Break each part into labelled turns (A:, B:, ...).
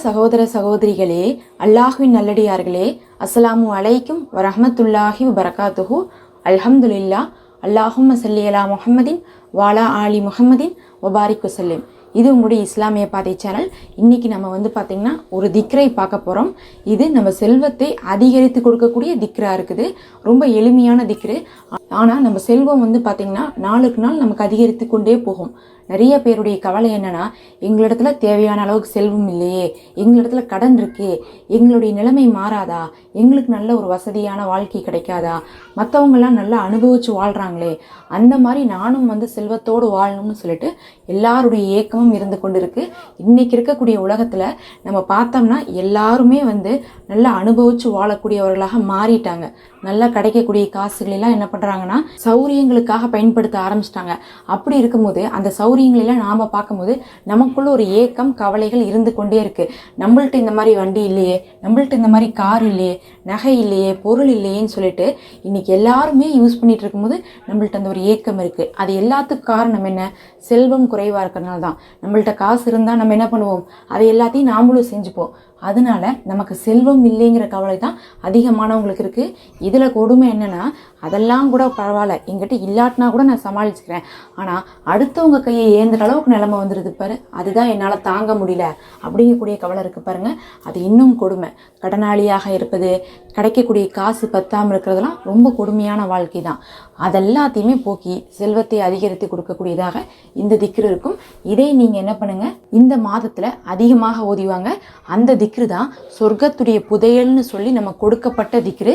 A: சகோதர சகோதரிகளே அல்லாஹுவின் நல்லடியார்களே அஸ்ஸலாமு அலைக்கும் வரஹமத்துல்லாஹி வரகாத்துஹு அல்ஹம்துலில்லா அல்லாஹும் சல்லி அலா முஹம்மதின் வாலா ஆலி முஹம்மதின் வபாரிக் வசல்லிம் இது உங்களுடைய இஸ்லாமிய பாதை சேனல் இன்னைக்கு நம்ம வந்து பார்த்திங்கன்னா ஒரு திக்ரை பார்க்க போகிறோம் இது நம்ம செல்வத்தை அதிகரித்து கொடுக்கக்கூடிய திக்ரா இருக்குது. ரொம்ப எளிமையான திக்ரு. ஆனால் நம்ம செல்வம் வந்து பார்த்திங்கன்னா நாளுக்கு நாள் நமக்கு அதிகரித்து கொண்டே போகும். நிறைய பேருடைய கவலை என்னன்னா எங்களிடத்துல தேவையான அளவுக்கு செல்வம் இல்லையே எங்களிடத்துல கடன் இருக்கே எங்களுடைய நிலைமை மாறாதா எங்களுக்கு நல்ல ஒரு வசதியான வாழ்க்கை கிடைக்காதா மற்றவங்கெல்லாம் நல்லா அனுபவிச்சு வாழ்றாங்களே அந்த மாதிரி நானும் வந்து செல்வத்தோடு வாழணும்னு சொல்லிட்டு எல்லாருடைய உலகமும் இருந்து கொண்டிருக்கு. இன்னைக்கு இருக்கக்கூடிய உலகத்துல நம்ம பார்த்தோம்னா எல்லாருமே வந்து நல்லா அனுபவிச்சு வாழக்கூடியவர்களாக மாறிட்டாங்க. நல்லா கிடைக்கக்கூடிய காசுகள் எல்லாம் என்ன பண்றாங்கன்னா சௌரியங்களுக்காக பயன்படுத்த ஆரம்பிச்சிட்டாங்க. அப்படி இருக்கும்போது அந்த சௌரியங்கள் எல்லாம் நாம பார்க்கும்போது நமக்குள்ள ஒரு ஏக்கம் கவலைகள் இருந்து கொண்டே இருக்கு. நம்மள்ட்ட இந்த மாதிரி வண்டி இல்லையே நம்மள்ட்ட இந்த மாதிரி கார் இல்லையே நகை இல்லையே பொருள் இல்லையேன்னு சொல்லிட்டு இன்னைக்கு எல்லாருமே யூஸ் பண்ணிட்டு இருக்கும்போது நம்மள்ட்ட அந்த ஒரு ஏக்கம் இருக்கு. அது எல்லாத்துக்கும் காரணம் என்ன? செல்வம் குறைவா இருக்கிறனால தான் நம்மள்ட்ட காசு இருந்தா நம்ம என்ன பண்ணுவோம்? அதை எல்லாத்தையும் நாமளும் செஞ்சுப்போம். அதனால நமக்கு செல்வம் இல்லைங்கிற கவலை தான் அதிகமானவங்களுக்கு இருக்கு. இதில் கொடுமை என்னன்னா அதெல்லாம் கூட பரவாயில்ல. எங்கிட்ட இல்லாட்டினா கூட நான் சமாளிச்சுக்கிறேன். ஆனால் அடுத்தவங்க கையை ஏந்துற அளவுக்கு நிலமை வந்துருது பாரு. அதுதான் என்னால் தாங்க முடியல அப்படிங்கக்கூடிய கவலை இருக்கு பாருங்க. அது இன்னும் கொடுமை. கடனாளியாக இருப்பது கிடைக்கக்கூடிய காசு பத்தாமல் இருக்கிறதெல்லாம் ரொம்ப கொடுமையான வாழ்க்கை தான். அதெல்லாத்தையுமே போக்கி செல்வத்தை அதிகரித்து கொடுக்கக்கூடியதாக இந்த திக்கு இருக்கும். இதை நீங்கள் என்ன பண்ணுங்க? இந்த மாதத்தில் அதிகமாக ஓதிவாங்க அந்த திக்ரு தான் சொர்க்கத்துடைய புதையல்னு சொல்லி நம்ம கொடுக்கப்பட்ட திக்ரு.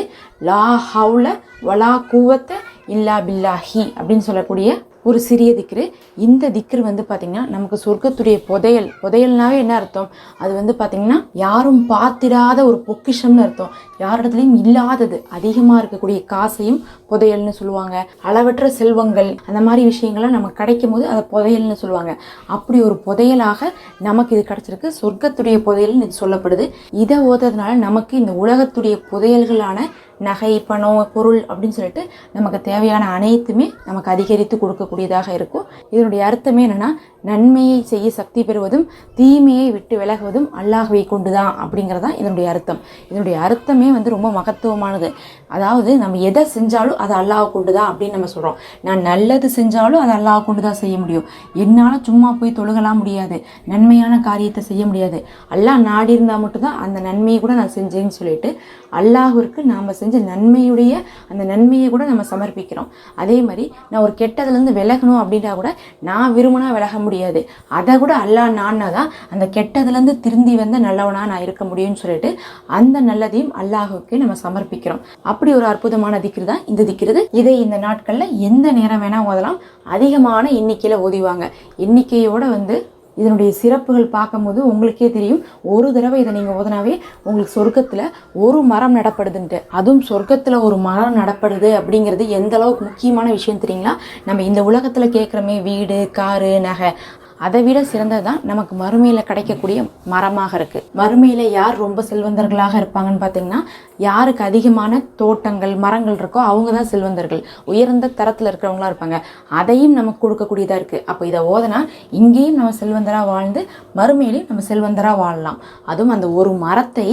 A: லா ஹவுல வலா கூவத்தை இல்லா பில்லாஹி அப்படின்னு சொல்லக்கூடிய ஒரு சிறிய திக்ரு. இந்த திக்ரு வந்து பார்த்திங்கன்னா நமக்கு சொர்க்கத்துடைய புதையல். புதையல்னாவே என்ன அர்த்தம்? அது வந்து பார்த்திங்கன்னா யாரும் பார்த்திடாத ஒரு பொக்கிஷம்னு அர்த்தம். யார் இடத்துலையும் இல்லாதது. அதிகமாக இருக்கக்கூடிய காசையும் புதையல்னு சொல்லுவாங்க. அளவற்ற செல்வங்கள் அந்த மாதிரி விஷயங்கள்லாம் நமக்கு கிடைக்கும் போது அதை புதையல்னு சொல்லுவாங்க. அப்படி ஒரு புதையலாக நமக்கு இது கிடைச்சிருக்கு. சொர்க்கத்துடைய புதையல்னு இது சொல்லப்படுது. இதை ஓதுறதுனால நமக்கு இந்த உலகத்துடைய புதையல்களான நகை பணம் பொருள் அப்படின்னு சொல்லிட்டு நமக்கு தேவையான அனைத்துமே நமக்கு அதிகரித்து கொடுக்கக்கூடியதாக இருக்கும். இதனுடைய அர்த்தமே என்னென்னா நன்மையை செய்ய சக்தி பெறுவதும் தீமையை விட்டு விலகுவதும் அல்லாஹ்வை கொண்டுதான் அப்படிங்கிறதான் இதனுடைய அர்த்தம். இதனுடைய அர்த்தமே வந்து ரொம்ப மகத்துவமானது. அதாவது நம்ம எதை செஞ்சாலும் அது அல்லாஹ் கொண்டு தான் அப்படின்னு நம்ம சொல்கிறோம் நான் நல்லது செஞ்சாலும் அது அல்லாஹ் கொண்டு தான் செய்ய முடியும். என்னால் சும்மா போய் தொழுகலாம் முடியாது. நன்மையான காரியத்தை செய்ய முடியாது. அல்லாஹ் நாடி இருந்தால் மட்டும்தான் அந்த நன்மையை கூட நான் செஞ்சேன்னு சொல்லிட்டு அல்லாஹிற்கு நாம் செஞ்ச நன்மையுடைய அந்த நன்மையை கூட நம்ம சமர்ப்பிக்கிறோம். அதே மாதிரி நான் ஒரு கெட்டதுலேருந்து விலகணும் அப்படின்னா கூட நான் விரும்பினா விலக முடியாது. அதை கூட அல்லாஹ் நான்னா தான் அந்த கெட்டதுலேருந்து திருந்தி வந்த நல்லவனாக நான் இருக்க முடியும்னு சொல்லிட்டு அந்த நல்லதையும் அல்லாஹுக்கு நம்ம சமர்ப்பிக்கிறோம். அப்படி ஒரு அற்புதமான திக்ரு தான் இந்த திக்கிறது இதை இந்த நாட்களில் எந்த நேரம் வேணால் ஓதலாம். அதிகமான எண்ணிக்கையில் ஓதிவாங்க. எண்ணிக்கையோடு வந்து இதனுடைய சிறப்புகள் பார்க்கும்போது உங்களுக்கே தெரியும். ஒரு தடவை இதை நீங்கள் ஓதுனாவே உங்களுக்கு சொர்க்கத்தில் ஒரு மரம் நடப்படுதுன்ட்டு. அதுவும் சொர்க்கத்தில் ஒரு மரம் நடப்படுது அப்படிங்கிறது எந்த அளவுக்கு முக்கியமான விஷயம் தெரியுங்களா? நம்ம இந்த உலகத்தில் கேட்குறோமே வீடு காரு நகை. அதை விட சிறந்தது தான் நமக்கு மறுமையில் கிடைக்கக்கூடிய மரமாக இருக்குது மறுமையில் யார் ரொம்ப செல்வந்தர்களாக இருப்பாங்கன்னு பார்த்தீங்கன்னா யாருக்கு அதிகமான தோட்டங்கள் மரங்கள் இருக்கோ அவங்க தான் செல்வந்தர்கள். உயர்ந்த தரத்தில் இருக்கிறவங்களா இருப்பாங்க. அதையும் நமக்கு கொடுக்கக்கூடியதாக இருக்குது அப்போ இதை ஓதனா இங்கேயும் நம்ம செல்வந்தராக வாழ்ந்து மறுமையிலையும் நம்ம செல்வந்தராக வாழலாம். அதுவும் அந்த ஒரு மரத்தை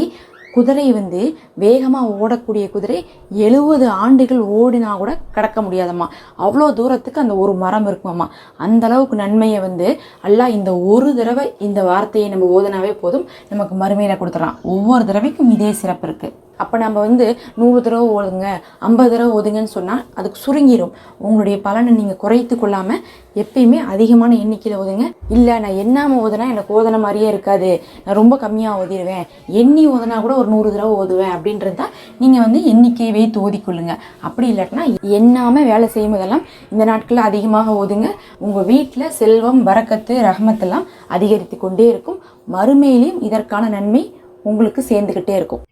A: குதிரை வந்து வேகமாக ஓடக்கூடிய குதிரை எழுபது ஆண்டுகள் ஓடினா கூட கடக்க முடியாதம்மா. அவ்வளோ தூரத்துக்கு அந்த ஒரு மரம் இருக்குமாம்மா. அந்த அளவுக்கு நன்மையை வந்து அல்லா இந்த ஒரு தடவை இந்த வார்த்தையை நம்ம ஓதுனாவே போதும். நமக்கு மறுமையில் கொடுத்துடலாம் ஒவ்வொரு தடவைக்கும் இதே சிறப்பு இருக்குது அப்போ நம்ம வந்து நூறு தடவை ஓதுங்க ஐம்பது தடவை ஓதுங்கன்னு சொன்னால் அதுக்கு சுருங்கிடும் உங்களுடைய பலனை நீங்கள் குறைத்து கொள்ளாமல் எப்பயுமே அதிகமான எண்ணிக்கையில் ஓதுங்க இல்லை நான் எண்ணாமல் ஓதுனா எனக்கு ஓதன மாதிரியே இருக்காது. நான் ரொம்ப கம்மியாக ஓதிடுவேன் எண்ணி ஓதுனா கூட ஒரு நூறு தடவை ஓதுவேன் அப்படின்றது தான் நீங்கள் வந்து எண்ணிக்கையை வைத்து ஓதிக்கொள்ளுங்க அப்படி இல்லாட்டினா எண்ணாமல் வேலை செய்யும் போதெல்லாம் இந்த நாட்களில் அதிகமாக ஓதுங்க உங்கள் வீட்டில் செல்வம் வரக்கத்து ரகமத்தெல்லாம் அதிகரித்து கொண்டே இருக்கும். மறுமையிலையும் இதற்கான நன்மை உங்களுக்கு சேர்ந்துக்கிட்டே இருக்கும்.